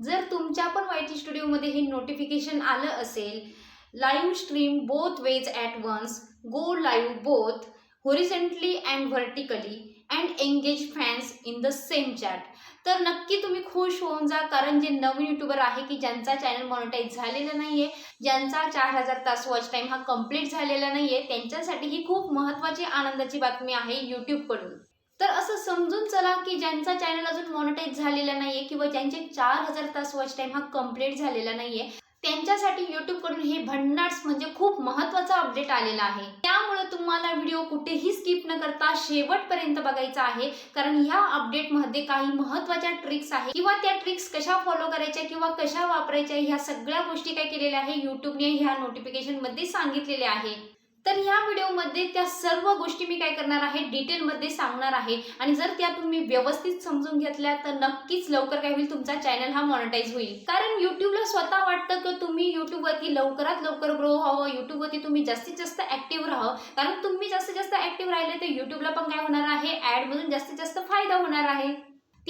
जर तुमच्या पण वायटी स्टुडिओमध्ये हे नोटिफिकेशन आलं असेल live stream both ways at once go live both horizontally and vertically and engage fans in the same chat तर नक्की तुम्ही खुश होऊन जा कारण जे नवीन युट्यूबर आहे की ज्यांचा चॅनल मॉनिटाईज झालेला नाही आहे ज्यांचा चार हजार तास वॉच टाईम हा कंप्लीट झालेला नाही आहे त्यांच्यासाठी ही खूप महत्त्वाची आनंदाची बातमी आहे यूट्यूबकडून तर असं समजून चला की ज्यांचा चॅनल अजून मॉनिटाईज झालेला नाहीये किंवा ज्यांचे चार हजार तास वॉच टाईम हा कंप्लीट झालेला नाहीये त्यांच्यासाठी कडून हे भन्नाट्स म्हणजे खूप महत्त्वाचा अपडेट आलेला आहे. त्यामुळे तुम्हाला व्हिडिओ कुठेही स्किप न करता शेवटपर्यंत बघायचा आहे कारण ह्या अपडेटमध्ये काही महत्त्वाच्या ट्रिक्स आहेत. किंवा त्या ट्रिक्स कशा फॉलो करायच्या किंवा कशा वापरायच्या ह्या सगळ्या गोष्टी काय केलेल्या आहे युट्यूबने ह्या नोटिफिकेशनमध्ये सांगितलेल्या आहे. तर ह्या व्हिडिओमध्ये त्या सर्व गोष्टी मी काय करणार आहे डिटेलमध्ये सांगणार आहे. आणि जर त्या तुम्ही व्यवस्थित समजून घेतल्या तर नक्कीच लवकर काय होईल तुमचा चॅनल हा मॉनिटाईज होईल. कारण युट्यूबला स्वतः वाटतं की तुम्ही युट्यूबवरती लवकरात लवकर ग्रो व्हावं युट्यूबवरती तुम्ही जास्तीत जास्त ऍक्टिव्ह राहावं. कारण तुम्ही जास्तीत जास्त ऍक्टिव्ह राहिले तर युट्यूबला पण काय होणार आहे? ॲडमधून जास्तीत जास्त फायदा होणार आहे.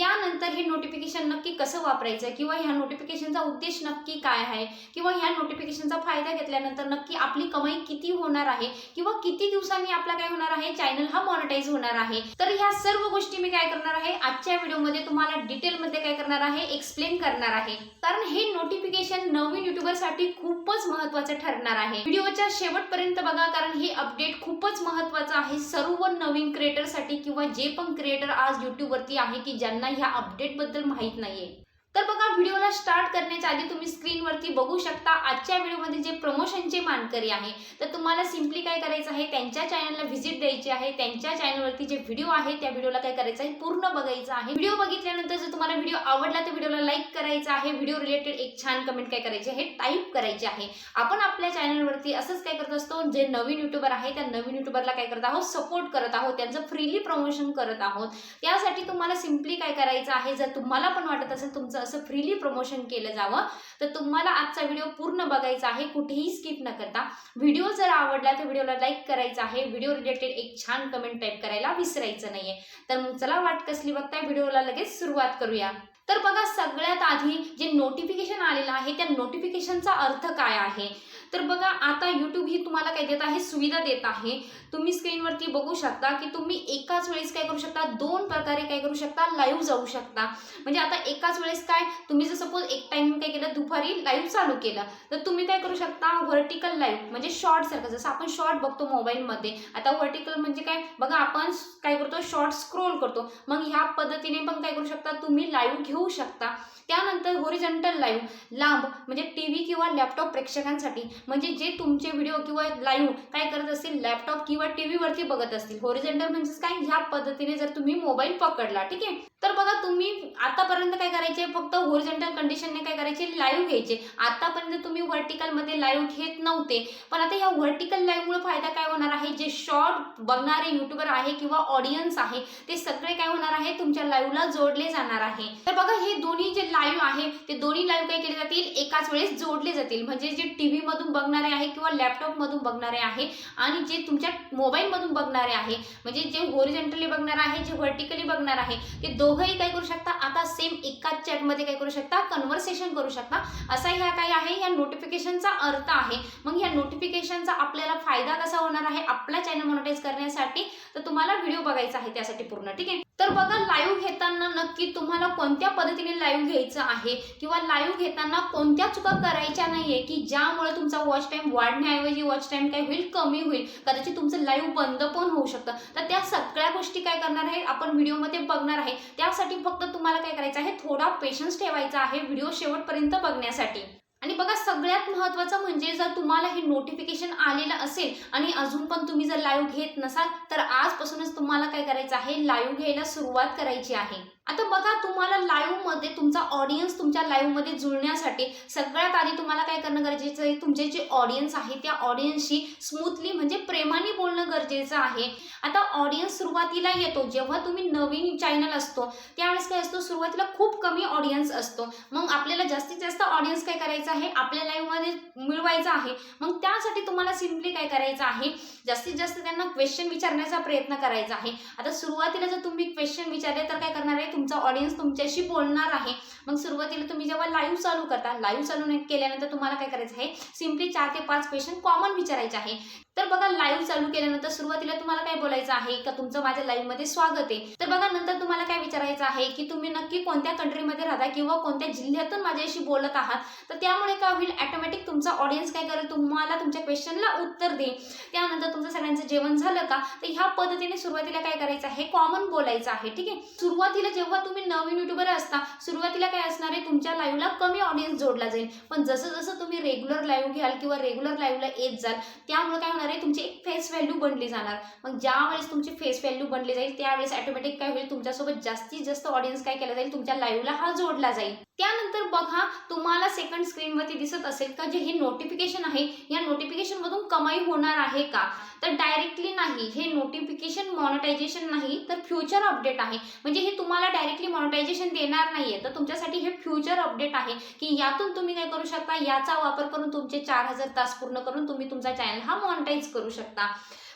त्यानंतर हे नोटिफिकेशन नक्की कसं वापरायचं? किंवा ह्या नोटिफिकेशनचा उद्देश नक्की काय आहे? किंवा ह्या नोटिफिकेशनचा फायदा घेतल्यानंतर नक्की आपली कमाई किती होणार आहे? किंवा किती दिवसांनी आपला काय होणार आहे? चॅनल हा मॉनिटाईज होणार आहे. तर ह्या सर्व गोष्टी मी काय करणार आहे? आजच्या व्हिडिओमध्ये तुम्हाला डिटेलमध्ये काय करणार आहे? एक्सप्लेन करणार आहे. कारण हे नोटिफिकेशन नवीन युट्यूबरसाठी खूपच महत्वाचं ठरणार आहे. व्हिडिओच्या शेवटपर्यंत बघा कारण हे अपडेट खूपच महत्वाचं आहे. सर्व नवीन क्रिएटरसाठी किंवा जे पण क्रिएटर आज युट्यूबवरती आहे की ज्यांना ह्या अपडेटबद्दल माहीत नाहीये. तर बघा व्हिडिओला स्टार्ट करण्याच्या आधी तुम्ही स्क्रीनवरती बघू शकता आजच्या व्हिडिओमध्ये जे प्रमोशनचे मानकरी आहे तर तुम्हाला सिम्पली काय करायचं आहे त्यांच्या चॅनलला व्हिजिट द्यायची आहे त्यांच्या चॅनलवरती जे व्हिडिओ आहे त्या व्हिडिओला काय करायचं आहे पूर्ण बघायचं आहे. व्हिडिओ बघितल्यानंतर जर तुम्हाला व्हिडिओ आवडला तर व्हिडिओला लाईक करायचा आहे व्हिडिओ रिलेटेड एक छान कमेंट काय करायचे आहे टाईप करायचे आहे. आपण आपल्या चॅनलवरती असंच काय करत असतो जे नवीन युट्यूबर आहे त्या नवीन युट्यूबरला काय करत आहोत सपोर्ट करत आहोत त्यांचं फ्रीली प्रमोशन करत आहोत. त्यासाठी तुम्हाला सिम्पली काय करायचं आहे जर तुम्हाला पण वाटत असेल तुमचं असं फ्रीली प्रमोशन केलं जावं. तर तुम्हाला आजचा व्हिडिओ पूर्ण बघायचा आहे. कुठेही स्किप न करता. व्हिडिओ जर आवडला तर व्हिडिओला लाईक करायचा आहे. व्हिडिओ रिलेटेड एक छान कमेंट टाईप करायला विसरायचं नाहीये. तर मग चला वाट कसली बघताय? व्हिडिओला लगेच सुरुवात करूया. तर बघा सगळ्यात आधी जे नोटिफिकेशन आलेलं आहे त्या नोटिफिकेशनचा अर्थ काय आहे? तर बघा आता यूट्यूब ही तुम्हाला काय देत आहे? सुविधा देत आहे. तुम्ही स्क्रीनवरती बघू शकता की तुम्ही एकाच वेळेस काय करू शकता? दोन प्रकारे काय करू शकता? लाईव्ह जाऊ शकता. म्हणजे आता एकाच वेळेस काय? तुम्ही जर सपोज एक टाइम काय केलं? दुपारी लाईव्ह चालू केलं. तर तुम्ही काय करू शकता? व्हर्टिकल लाईव्ह म्हणजे शॉर्ट सारखं. जसं आपण शॉर्ट बघतो मोबाईलमध्ये आता व्हर्टिकल म्हणजे काय? बघा आपण काय करतो? शॉर्ट स्क्रोल करतो. मग ह्या पद्धतीने पण काय करू शकता? तुम्ही लाईव्ह घेऊ शकता. त्यानंतर होरिजेंटल लाईव्ह लांब म्हणजे टी व्ही किंवा लॅपटॉप प्रेक्षकांसाठी. म्हणजे जे तुमचे व्हिडिओ किंवा लाईव्ह काय करत असतील लॅपटॉप किंवा टी व्हीवरती बघत असतील होरिजेंटल म्हणजेच काय ह्या पद्धतीने जर तुम्ही मोबाईल पकडला ठीक आहे? तर बघा तुम्ही आतापर्यंत काय करायचे? फक्त होरिजेंटल कंडिशनने काय करायचे? लाईव्ह घ्यायचे. आतापर्यंत तुम्ही व्हर्टिकलमध्ये लाईव्ह घेत नव्हते. पण आता ह्या व्हर्टिकल लाईव्हमुळे फायदा काय होणार आहे? जे शॉर्ट बघणारे युट्यूबर आहे किंवा ऑडियन्स आहे ते सगळे काय होणार आहे? तुमच्या लाईव्हला जोडले जाणार आहे. तर बघा हे दोन्ही जे लाईव्ह आहे ते दोन्ही लाईव्ह काय केले जातील? एकाच वेळेस जोडले जातील. म्हणजे जे टी व्हीमधून बघणारे आहे किंवा लॅपटॉपमधून बघणारे आहे आणि जे तुमच्या मोबाईलमधून बघणारे आहे म्हणजे जे होरिजेंटली बघणार आहे जे व्हर्टिकली बघणार आहे ते दोन दोघंही काय करू शकता? आता सेम एकाच चॅटमध्ये काय करू शकता? कन्व्हर्सेशन करू शकता. असा ह्या काय आहे. या नोटिफिकेशनचा अर्थ आहे. मग ह्या नोटिफिकेशनचा आपल्याला फायदा कसा होणार आहे? आपला चॅनल मॉनिटाईज करण्यासाठी. तर तुम्हाला व्हिडिओ बघायचा आहे त्यासाठी पूर्ण. ठीक आहे? तर बघा लाईव्ह घेताना नक्की तुम्हाला कोणत्या पद्धतीने लाईव्ह घ्यायचं आहे? किंवा लाईव्ह घेताना कोणत्या चुका करायच्या नाहीये? की ज्यामुळे तुमचा वॉच टाईम वाढण्याऐवजी वॉच टाईम काय होईल? कमी होईल. कदाचित तुमचं लाईव्ह बंद पण होऊ शकतं. तर त्या सगळ्या गोष्टी काय करणार आहे? आपण व्हिडिओमध्ये बघणार आहे. त्यासाठी फक्त तुम्हाला काय करायचं आहे? थोडा पेशन्स ठेवायचा आहे व्हिडिओ शेवटपर्यंत बघण्यासाठी. आणि बघा सगळ्यात महत्त्वाचं म्हणजे जर तुम्हाला हे नोटिफिकेशन आलेलं असेल आणि अजून पण तुम्ही जर लाईव्ह घेत नसाल तर आजपासूनच तुम्हाला काय करायचं आहे? लाईव्ह घ्यायला सुरुवात करायची आहे. आता बघा तुम्हाला लाईव्हमध्ये तुमचा ऑडियन्स तुमच्या लाईव्हमध्ये जुळण्यासाठी सगळ्यात आधी तुम्हाला काय करणं गरजेचं आहे? तुमचे जे ऑडियन्स आहे त्या ऑडियन्सशी स्मूथली म्हणजे प्रेमाने बोलणं गरजेचं आहे. आता ऑडियन्स सुरुवातीला येतो. जेव्हा तुम्ही नवीन चॅनल असतो त्यावेळेस काय असतो? सुरुवातीला खूप कमी ऑडियन्स असतो. मग आपल्याला जास्तीत जास्त ऑडियन्स काय करायचं करायचं आहे आपल्या लाईफमध्ये मिळवायचं आहे मग त्यासाठी तुम्हाला सिम्पली काय करायचं आहे? जास्तीत जास्त त्यांना क्वेश्चन विचारण्याचा प्रयत्न करायचा आहे. आता सुरुवातीला जर तुम्ही क्वेश्चन विचारले तर काय करणार आहे? तुमचा ऑडियन्स तुमच्याशी बोलणार आहे. मग सुरुवातीला तुम्ही जेव्हा लाईव्ह चालू करता लाईव्ह चालू केल्यानंतर तुम्हाला काय करायचं आहे? सिम्पली चार ते पाच क्वेश्चन कॉमन विचारायचे आहे. तर बघा लाईव्ह चालू केल्यानंतर सुरुवातीला तुम्हाला काय बोलायचं आहे? का तुमचं माझ्या लाईव्हमध्ये स्वागत आहे? तर बघा नंतर तुम्हाला काय विचारायचं आहे? की तुम्ही नक्की कोणत्या कंट्रीमध्ये राहता किंवा कोणत्या जिल्ह्यातून माझ्याशी बोलत आहात? तर त्या त्यामुळे काय होईल? ऑटोमॅटिक तुमचा ऑडियन्स काय करेल? तुम्हाला तुमच्या क्वेश्चनला उत्तर देईल. त्यानंतर तुमचं सगळ्यांचं जेवण झालं का? तर ह्या पद्धतीने सुरुवातीला काय करायचं आहे? कॉमन बोलायचं आहे. ठीक आहे? सुरुवातीला जेव्हा तुम्ही नवीन युट्यूबर असता सुरुवातीला काय असणार आहे? तुमच्या लाईव्हला कमी ऑडियन्स जोडला जाईल. पण जसं जसं तुम्ही रेग्युलर लाईव्ह घ्याल किंवा रेग्युलर लाईव्हला येत जाल त्यामुळे काय होणार आहे? तुमची एक फेस व्हॅल्यू बनली जाणार. मग ज्या वेळेस तुमची फेस व्हॅल्यू बनली जाईल त्यावेळेस ऑटोमॅटिक काय होईल? तुमच्यासोबत जास्तीत जास्त ऑडियन्स काय केला जाईल? तुमच्या लाईव्हला हा जोडला जाईल. त्यानंतर बघा तुम्हाला सेकंड स्क्रीन स्क्रीनवरती दिसत असेल का? जे हे नोटिफिकेशन आहे या नोटिफिकेशनमधून कमाई होणार आहे का? तर डायरेक्टली नाही. हे नोटिफिकेशन मॉनिटायझेशन नाही तर फ्युचर अपडेट आहे. म्हणजे हे तुम्हाला डायरेक्टली मॉनिटायझेशन देणार नाहीये. तर तुमच्यासाठी हे फ्युचर अपडेट आहे. की यातून तुम्ही काय करू शकता? याचा वापर करून तुमचे चार हजार तास पूर्ण करून तुम्ही तुमचा चॅनल हा मॉनिटाईज करू शकता.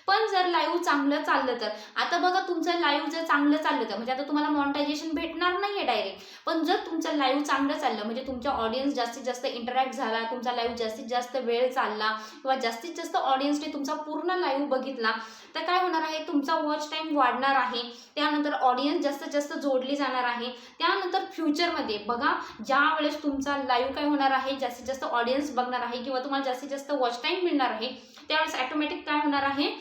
पण जर लाईव्ह चांगलं चाललं तर. आता बघा तुमचं लाईव्ह जर चांगलं चाललं तर म्हणजे आता तुम्हाला मॉनिटायझेशन भेटणार नाही आहे डायरेक्ट पण जर तुमचं लाईव्ह चांगलं चाललं म्हणजे तुमच्या ऑडियन्स जास्तीत जास्त इंटरॅक्ट झाला तुमचा लाईव्ह जास्तीत जास्त वेळ चालला किंवा जास्तीत जास्त ऑडियन्सने तुमचा पूर्ण लाईव्ह बघितला तर काय होणार आहे? तुमचा वॉच टाईम वाढणार आहे. त्यानंतर ऑडियन्स जास्तीत जास्त जोडली जाणार आहे. त्यानंतर फ्युचरमध्ये बघा ज्या वेळेस तुमचा लाईव्ह काय होणार आहे? जास्तीत जास्त ऑडियन्स बघणार आहे किंवा तुम्हाला जास्तीत जास्त वॉच टाईम मिळणार आहे त्यावेळेस ॲटोमॅटिक काय होणार आहे?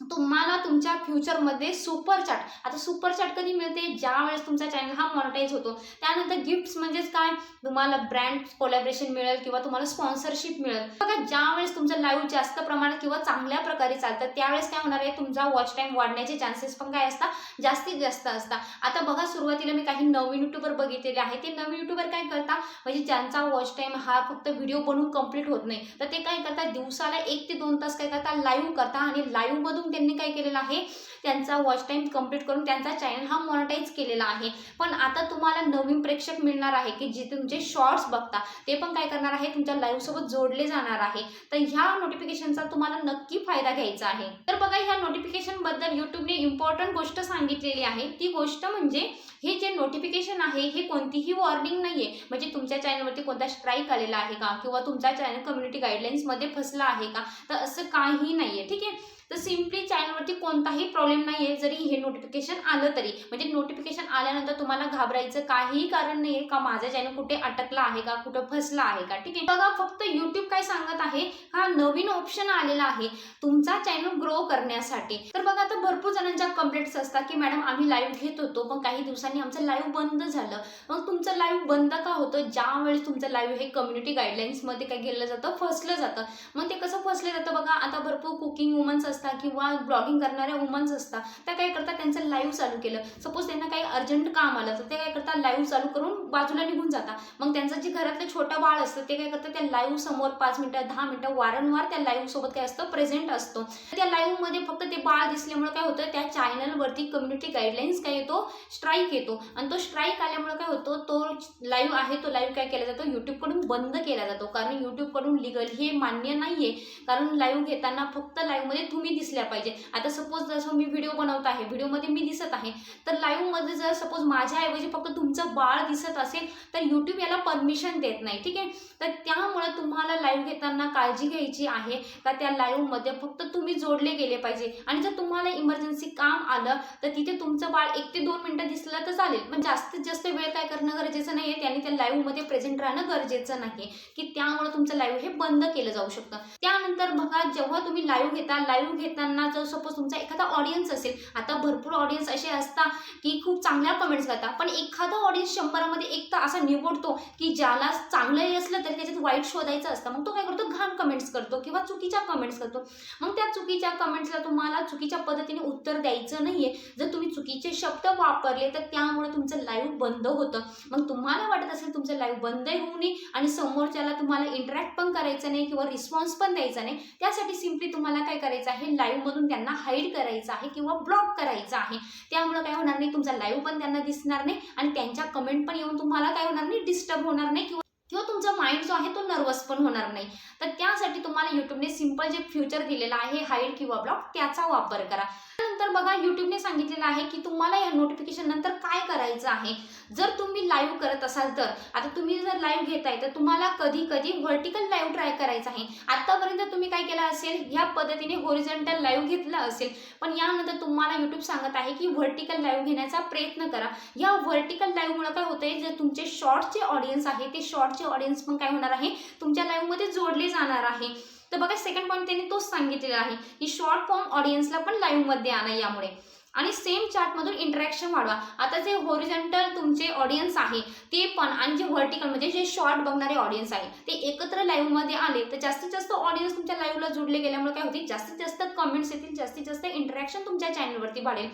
तुम्हाला तुमच्या फ्युचरमध्ये सुपर चॅट आता सुपरचॅट कधी मिळते? ज्या वेळेस तुमचा चॅनल हा मॉनिटाईज होतो. त्यानंतर गिफ्ट्स म्हणजेच काय? तुम्हाला ब्रँड कोलॅबरेशन मिळेल किंवा तुम्हाला स्पॉन्सरशिप मिळेल. बघा ज्या वेळेस तुमचं लाईव्ह जास्त प्रमाणात किंवा चांगल्या प्रकारे चालतं त्यावेळेस काय होणार आहे? तुमचा वॉच टाईम वाढण्याचे चान्सेस पण काय असतात? जास्तीत जास्त असतात. आता बघा सुरुवातीला मी काही नवीन युट्यूबर बघितलेले आहे. ते नवीन युट्यूबर काय करतात? म्हणजे ज्यांचा वॉच टाईम हा फक्त व्हिडिओ बनवून कंप्लीट होत नाही. तर ते काय करतात? दिवसाला एक ते दोन तास काय करतात? लाईव्ह करतात आणि लाईव्हमधून त्यांनी काय केलेलं आहे? त्यांचा वॉच टाईम कंप्लीट करून त्यांचा चॅनल हा मॉनिटाईज केलेला आहे. पण आता तुम्हाला नवीन प्रेक्षक मिळणार आहे की जे तुमचे शॉर्ट्स बघता ते पण काय करणार आहे? तुमच्या लाईव्हसोबत जोडले जाणार आहे. तर ह्या नोटिफिकेशनचा तुम्हाला नक्की फायदा घ्यायचा आहे. तर बघा ह्या नोटिफिकेशनबद्दल यूट्यूबने युट्यूबने इम्पॉर्टंट गोष्ट सांगितलेली आहे. ती गोष्ट म्हणजे हे जे नोटिफिकेशन आहे हे कोणतीही वॉर्निंग नाहीये. म्हणजे तुमच्या चॅनलवरती कोणता स्ट्राईक आलेला आहे का? किंवा तुमचा चॅनल कम्युनिटी गाईडलाईन्समध्ये फसला आहे का? तर असं काही आहे ठीक आहे? तर सिम्पली चॅनलवरती कोणताही प्रॉब्लेम नाही आहे जरी हे नोटिफिकेशन आलं तरी. म्हणजे नोटिफिकेशन आल्यानंतर तुम्हाला घाबरायचं काहीही कारण नाही आहे का माझा चॅनल कुठे अटकला आहे का कुठं फसला आहे का? ठीक आहे. बघा फक्त युट्यूब काय सांगत आहे? हा नवीन ऑप्शन आलेला आहे. तुमचा चॅनल ग्रो करण्यासाठी. तर बघा आता भरपूर जणांच्या कंप्लेंट्स असतात की मॅडम आम्ही लाईव्ह घेत होतो पण काही दिवसांनी आमचं लाईव्ह बंद झालं. मग तुमचं लाईव्ह बंद का होतं? ज्या वेळेस तुमचं लाईव्ह हे कम्युनिटी गाईडलाईन्समध्ये काय केलं जातं? फसलं जातं. मग ते कसं फसलं जातं? बघा आता भरपूर कुकिंग वुमन्स असतात किंवा ब्लॉगिंग करणाऱ्या वुमन्स असतात त्या काय करतात? त्यांचं लाईव्ह चालू केलं. सपोज त्यांना काही अर्जंट काम आलं तर ते काय करतात? लाईव्ह चालू करून बाजूला निघून जातात. मग त्यांचं जे घरातलं छोटं बाळ असतं ते काय करतात? त्या लाईव्ह समोर पाच मिनिटं दहा मिनिटं वारंवार त्या लाईव्ह सोबत काय असतं? प्रेझेंट असतो. त्या लाईव्हमध्ये फक्त ते बाळ दिसल्यामुळे काय होतं? त्या चॅनलवरती कम्युनिटी गाईडलाईन्स काय येतो? स्ट्राईक येतो. आणि तो स्ट्राईक आल्यामुळे काय होतो? तो लाईव्ह आहे तो लाईव्ह काय केला जातो? यूट्यूबकडून बंद केला जातो. कारण यूट्यूबकडून लिगल हे मान्य नाही आहे कारण लाईव्ह घेताना फक्त लाईव्हमध्ये तुम्ही मी दिसल्या पाहिजे. आता सपोज जसं मी व्हिडिओ बनवत आहे व्हिडिओमध्ये मी दिसत आहे तर लाईव्हमध्ये जर सपोज माझ्याऐवजी फक्त तुमचं बाळ दिसत असेल तर यूट्यूब याला परमिशन देत नाही ठीक आहे? तर त्यामुळे तुम्हाला लाईव्ह घेताना काळजी घ्यायची आहे का त्या लाईव्हमध्ये फक्त तुम्ही जोडले गेले पाहिजे? आणि जर तुम्हाला इमर्जन्सी काम आलं तर तिथे तुमचं बाळ एक ते दोन मिनटं दिसलं तर चालेल. पण जास्तीत जास्त वेळ काय करणं गरजेचं नाही आहे त्याने त्या लाईव्हमध्ये प्रेझेंट राहणं गरजेचं नाही की त्यामुळे तुमचं लाईव्ह हे बंद केलं जाऊ शकतं. त्यानंतर बघा जेव्हा तुम्ही लाईव्ह घेता लाईव्ह घेताना जर सपोज तुमचा एखादा ऑडियन्स असेल आता भरपूर ऑडियन्स असे असतात की खूप चांगल्या कमेंट्स करतात पण एखादा ऑडियन्स शंभरामध्ये एक तर असा निवडतो की ज्याला चांगलंही असलं तरी त्याच्यात वाईट शोधायचं असतं. मग तो काय करतो? घाण कमेंट्स करतो किंवा चुकीच्या कमेंट्स करतो. मग त्या चुकीच्या कमेंट्सला तुम्हाला चुकीच्या पद्धतीने उत्तर द्यायचं नाही आहे जर तुम्ही चुकीचे शब्द वापरले तर त्यामुळे तुमचं लाईव्ह बंद होतं. मग तुम्हाला वाटत असेल तुमचं लाईव्ह बंदही होऊ नये आणि समोरच्याला तुम्हाला इंटरॅक्ट पण करायचं नाही किंवा रिस्पॉन्स पण द्यायचा नाही. त्यासाठी सिम्पली तुम्हाला काय करायचं आहे? लाईव्ह मधून त्यांना हाईड करायचं आहे किंवा ब्लॉक करायचं आहे. त्यामुळं काय होणार नाही तुमचा लाईव्ह पण त्यांना दिसणार नाही आणि त्यांच्या कमेंट पण येऊन तुम्हाला काय होणार नाही डिस्टर्ब होणार नाही किंवा किंवा तुमचा माइंड जो आहे तो नर्वस पण होणार नाही. तर त्यासाठी तुम्हाला युट्यूबने सिंपल जे फ्युचर दिलेलं आहे हाईड किंवा ब्लॉक त्याचा वापर करा. त्यानंतर बघा युट्यूबने सांगितलेलं आहे की तुम्हाला या नोटिफिकेशन नंतर काय करायचं आहे? जर तुम्ही लाईव्ह करत असाल तर आता तुम्ही जर लाईव्ह घेताय तर तुम्हाला कधी कधी व्हर्टिकल लाईव्ह ट्राय करायचं आहे. आतापर्यंत तुम्ही काय केलं असेल? ह्या पद्धतीने होरिझेंटल लाईव्ह घेतलं असेल. पण यानंतर तुम्हाला युट्यूब सांगत आहे की व्हर्टिकल लाईव्ह घेण्याचा प्रयत्न करा. या व्हर्टिकल लाईव्हमुळे काय होतंय? जे तुमचे शॉर्टचे ऑडियन्स आहे ते शॉर्टचे ऑडियन्स पण काय होणार आहे? तुमच्या लाईव्हमध्ये जोडले जाणार आहे. तर बघा सेकंड पॉईंट त्यांनी तोच सांगितलेला आहे की शॉर्ट फॉर्म ऑडियन्सला पण लाईव्हमध्ये आणा यामुळे. आणि सेम चार्टमधून इंटरॅक्शन वाढवा. आता जे होरिजेंटल तुमचे ऑडियन्स आहे ते पण आणि जे व्हर्टिकल म्हणजे जे शॉर्ट बघणारे ऑडियन्स आहे ते एकत्र लाईव्हमध्ये आले तर जास्तीत जास्त ऑडियन्स तुमच्या लाईव्हला जुडले गेल्यामुळे काय होतील जास्तीत जास्त कमेंट्स येतील जास्तीत जास्त इंटरॅक्शन तुमच्या चॅनलवरती वाढेल.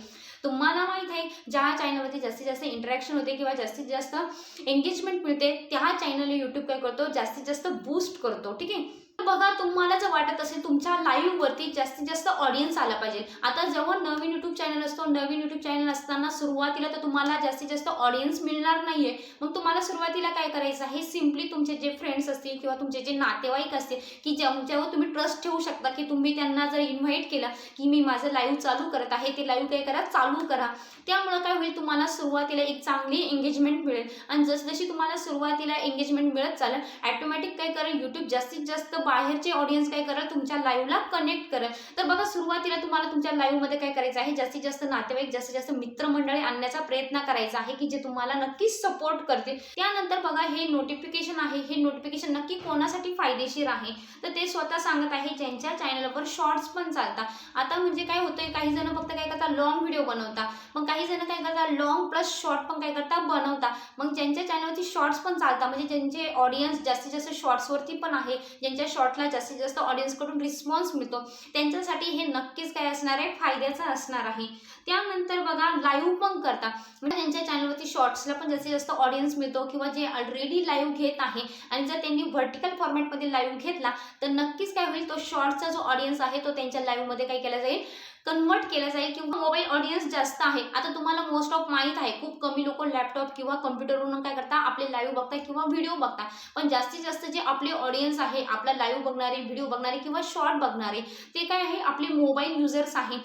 तुम्हाला माहीत आहे ज्या चॅनलवरती जास्तीत जास्त इंटरॅक्शन होते किंवा जास्तीत जास्त एंगेजमेंट मिळते त्या चॅनल यूट्यूब काय करतो? जास्तीत जास्त बूस्ट करतो ठीक आहे? बघा तुम्हाला जर वाटत असेल तुमच्या लाईव्हवरती जास्तीत जास्त ऑडियन्स आला पाहिजे. आता जेव्हा नवीन युट्यूब चॅनल असतो नवीन युट्यूब चॅनल असताना सुरुवातीला तर तुम्हाला जास्तीत जास्त ऑडियन्स मिळणार नाहीये. मग तुम्हाला सुरुवातीला काय करायचं आहे? सिम्पली तुमचे जे फ्रेंड्स असतील किंवा तुमचे जे नातेवाईक असतील की ज्यांच्यावर तुम्ही ट्रस्ट ठेवू शकता की तुम्ही त्यांना जर इन्व्हाइट केलं की मी माझं लाईव्ह चालू करत आहे ते लाईव्ह काय करा? चालू करा. त्यामुळं काय होईल? तुम्हाला सुरुवातीला एक चांगली एंगेजमेंट मिळेल. आणि जसजशी तुम्हाला सुरुवातीला एंगेजमेंट मिळत चालेल ॲटोमॅटिक काय करेल? युट्यूब जास्तीत जास्त बाहेरचे ऑडियन्स काय करेल? तुमच्या लाईव्हला कनेक्ट करेल. तर बघा सुरुवातीला तुम्हाला तुमच्या लाईव्हमध्ये काय करायचं आहे? जास्तीत जास्त नातेवाईक जास्तीत जास्त मित्रमंडळी आणण्याचा प्रयत्न करायचा आहे की जे तुम्हाला नक्कीच सपोर्ट करतील. त्यानंतर बघा हे नोटिफिकेशन आहे. हे नोटिफिकेशन नक्की कोणासाठी फायदेशीर आहे? तर ते स्वतः सांगत आहे ज्यांच्या चॅनलवर शॉर्ट्स पण चालतात. आता म्हणजे काय होतंय? काही जण फक्त काय करतात? लॉंग व्हिडिओ बनवता मग काही जण काय करतात? लॉंग प्लस शॉर्ट पण काय करतात? बनवता मग ज्यांच्या चॅनलवरती शॉर्ट्स पण चालतात. म्हणजे ज्यांचे ऑडियन्स जास्तीत जास्त शॉर्ट्सवरती पण आहे ज्यांच्या शॉर्टला जास्तीत जास्त ऑडियन्सकडून रिस्पॉन्स मिळतो. त्यांच्यासाठी हे नक्कीच काय असणार आहे? फायद्याचं असणार आहे. त्यानंतर बघा लाईव्ह पण करता म्हणजे त्यांच्या चॅनलवरती शॉर्ट्सला पण जास्तीत जास्त ऑडियन्स मिळतो किंवा जे ऑलरेडी लाईव्ह घेत आहे आणि जर त्यांनी व्हर्टिकल फॉर्मॅटमध्ये लाईव्ह घेतला तर नक्कीच काय होईल? तो शॉर्टचा जो ऑडियन्स आहे तो त्यांच्या लाईव्हमध्ये काय केला जाईल? कन्वर्ट केला जाईल किंवा मोबाईल ऑडियन्स जास्त आहे. आता तुम्हाला मोस्ट ऑफ माहीत आहे खूप कमी लोक लॅपटॉप किंवा कम्प्युटरवरून काय करता आपले लाईव्ह बघताय किंवा व्हिडिओ बघता. पण जास्तीत जास्त जे आपले ऑडियन्स आहे आपला लाईव्ह बघणारे व्हिडिओ बघणारे किंवा शॉर्ट बघणारे ते काय आहे आपले मोबाईल युजर्स आहे.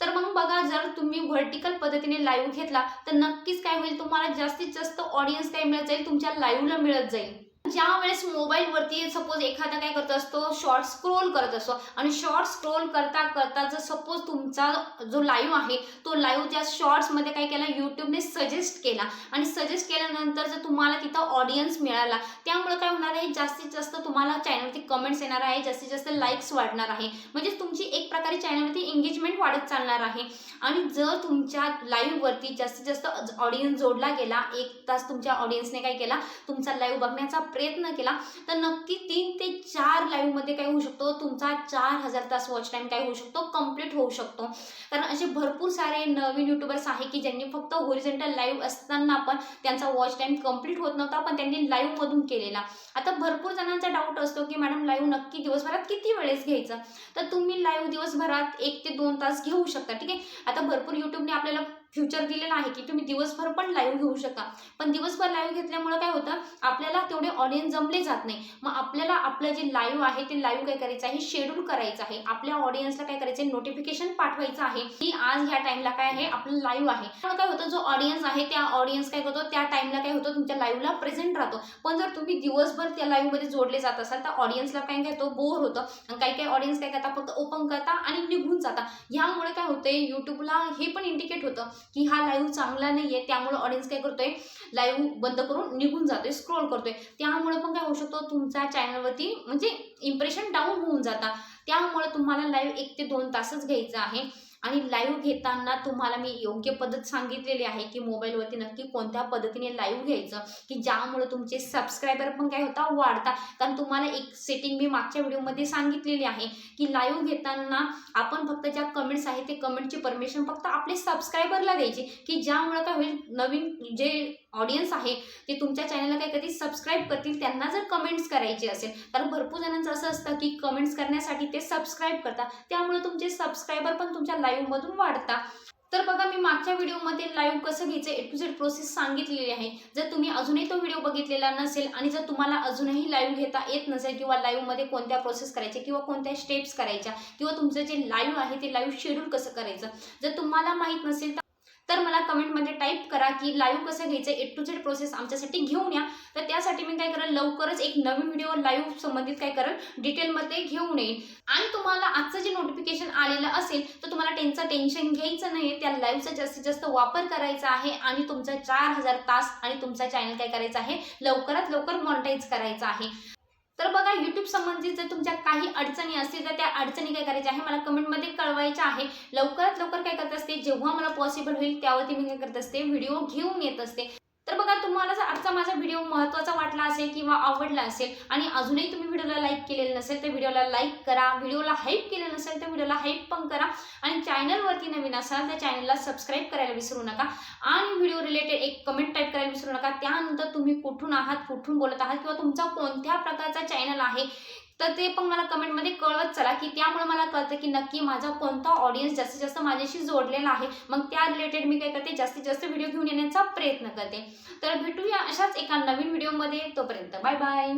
तर मग बघा जर तुम्ही व्हर्टिकल पद्धतीने लाईव्ह घेतला तर नक्कीच काय होईल तुम्हाला जास्तीत जास्त ऑडियन्स काय मिळत जाईल तुमच्या लाईव्हला मिळत जाईल. ज्या वेळेस मोबाईलवरती सपोज एखादा काय करत असतो शॉर्ट स्क्रोल करत असतो. आणि शॉर्ट स्क्रोल करता करता जर सपोज तुमचा जो लाईव्ह आहे तो लाईव्ह त्या शॉर्ट्समध्ये काय केला यूट्यूबने सजेस्ट केला. आणि सजेस्ट केल्यानंतर जर तुम्हाला तिथं ऑडियन्स मिळाला त्यामुळे काय होणार आहे जास्तीत जास्त तुम्हाला चॅनलवरती कमेंट्स येणार आहे जास्तीत जास्त लाईक्स वाढणार आहे. म्हणजे तुमची एक प्रकारे चॅनलवरती एंगेजमेंट वाढत चालणार आहे. आणि जर तुमच्या लाईव्हवरती जास्तीत जास्त ऑडियन्स जोडला गेला एक तास तुमच्या ऑडियन्सने काय केला तुमचा लाईव्ह बघण्याचा प्रयत्न केला तर नक्की तीन ते चार लाईव्हमध्ये काय होऊ शकतो? तुमचा चार हजार तास वॉच टाईम काय होऊ शकतो? कंप्लीट होऊ शकतो. कारण असे भरपूर सारे नवीन युट्यूबर्स आहे की ज्यांनी फक्त ओरिजिनल लाईव्ह असताना पण त्यांचा वॉच टाईम कंप्लीट होत नव्हता पण त्यांनी लाईव्हमधून केलेला. आता भरपूर जणांचा डाऊट असतो की मॅडम लाईव्ह नक्की दिवसभरात किती वेळेस घ्यायचं? तर तुम्ही लाईव्ह दिवसभरात एक ते दोन तास घेऊ शकता ठीक आहे? आता भरपूर युट्यूबने आपल्याला फ्युचर दिलेलं आहे की तुम्ही दिवसभर पण लाईव्ह घेऊ शकता. पण दिवसभर लाईव्ह घेतल्यामुळे काय होतं? आपल्याला तेवढे ऑडियन्स जमले जात नाही. मग आपल्याला आपलं जे लाईव्ह आहे ते लाईव्ह काय करायचं आहे? शेड्यूल करायचं आहे. आपल्या ऑडियन्सला काय करायचं आहे? नोटिफिकेशन पाठवायचं आहे की आज ह्या टाइमला काय आहे? आपलं लाईव्ह आहे. पण काय होतं? जो ऑडियन्स आहे त्या ऑडियन्स काय करतो? त्या टाइमला काय होतं? तुमच्या लाईव्हला प्रेझेंट राहतो. पण जर तुम्ही दिवसभर त्या लाईव्हमध्ये जोडले जात असाल तर ऑडियन्सला काय तो बोर होतं. आणि काही काही ऑडियन्स काय करता फक्त ओपन करता आणि निघून जाता ह्यामुळे काय होतंय? युट्यूबला हे पण इंडिकेट होतं. की हा लाईव्ह चांगला नाही आहे त्यामुळे ऑडियन्स काय करतोय? लाईव्ह बंद करून निघून जातोय स्क्रोल करतोय. त्यामुळे पण काय होऊ शकतो तुमच्या चॅनलवरती म्हणजे इम्प्रेशन डाऊन होऊन जाता. त्यामुळे तुम्हाला लाईव्ह एक ते दोन तासच घ्यायचं आहे. आणि लाईव्ह घेताना तुम्हाला मी योग्य पद्धत सांगितलेली आहे की मोबाईलवरती नक्की कोणत्या पद्धतीने लाईव्ह घ्यायचं की ज्यामुळे तुमचे सबस्क्रायबर पण काय होता वाढता. कारण तुम्हाला एक सेटिंग मी मागच्या व्हिडिओमध्ये सांगितलेली आहे की लाईव्ह घेताना आपण फक्त ज्या कमेंट्स आहेत ते कमेंटची परमिशन फक्त आपले सबस्क्रायबरला द्यायची की ज्यामुळे काय होईल नवीन जे ऑडियन्स आहे ते तुमच्या चॅनलला काही कधी सबस्क्राईब करतील त्यांना जर कमेंट्स करायची असेल कारण भरपूर जणांचं असं असतं की कमेंट्स करण्यासाठी ते सबस्क्राईब करतात. त्यामुळे तुमचे सबस्क्रायबर पण तुमच्या लाईव्हमधून वाढतात. तर बघा मी मागच्या व्हिडिओमध्ये लाईव्ह कसं घ्यायचं ए टू झेड प्रोसेस सांगितलेली आहे. जर तुम्ही अजूनही तो व्हिडिओ बघितलेला नसेल आणि जर तुम्हाला अजूनही लाईव्ह घेता येत नसेल किंवा लाईव्हमध्ये कोणत्या प्रोसेस करायच्या किंवा कोणत्या स्टेप्स करायच्या किंवा तुमचं जे लाईव्ह आहे ते लाईव्ह शेड्यूल कसं करायचं जर तुम्हाला माहीत नसेल तर तर मला कमेंटमध्ये टाईप करा की लाईव्ह कसं घ्यायचं ए टू झेड प्रोसेस आमच्यासाठी घेऊन या. तर त्यासाठी मी काय करेल लवकरच एक नवीन व्हिडिओ लाईव्ह संबंधित काय करेल डिटेलमध्ये घेऊन येईल आणि तुम्हाला आजचं जे नोटिफिकेशन आलेलं असेल तर तुम्हाला त्यांचं टेन्शन घ्यायचं नाही त्या लाईव्हचा जास्तीत जास्त वापर करायचा आहे आणि तुमचा चार हजार तास आणि तुमचा चॅनल काय करायचा आहे लवकरात लवकर मॉनिटाईज करायचा आहे. तर बघा युट्यूब संबंधित जर तुमच्या काही अडचणी असतील तर त्या अडचणी काय करायच्या आहे मला कमेंटमध्ये कळवायच्या आहे लवकरात लवकर काय करत असते जेव्हा मला पॉसिबल होईल त्यावरती मी काय करत असते व्हिडिओ घेऊन येत असते. तर बघा तुम्हाला जर आजचा माझा व्हिडिओ महत्त्वाचा वाटला असेल किंवा आवडला असेल आणि अजूनही तुम्ही व्हिडिओला लाईक केलेलं नसेल तर व्हिडिओला लाईक करा. व्हिडिओला हाईप केलेलं नसेल तर व्हिडिओला हाईप पण करा. आणि चॅनलवरती नवीन असाल तर चॅनलला सबस्क्राईब करायला विसरू नका. आणि व्हिडिओ रिलेटेड एक कमेंट टाईप करायला विसरू नका. त्यानंतर तुम्ही कुठून आहात कुठून बोलत आहात किंवा तुमचा कोणत्या प्रकारचा चॅनल आहे तर ते पण मला कमेंटमध्ये कळवत चला की त्यामुळे मला कळतं की नक्की माझा कोणता ऑडियन्स जास्तीत जास्त माझ्याशी जोडलेला आहे. मग त्या रिलेटेड मी काय करते? जास्तीत जास्त व्हिडिओ घेऊन येण्याचा प्रयत्न करते. तर भेटूया अशाच एका नवीन व्हिडिओमध्ये तोपर्यंत बाय बाय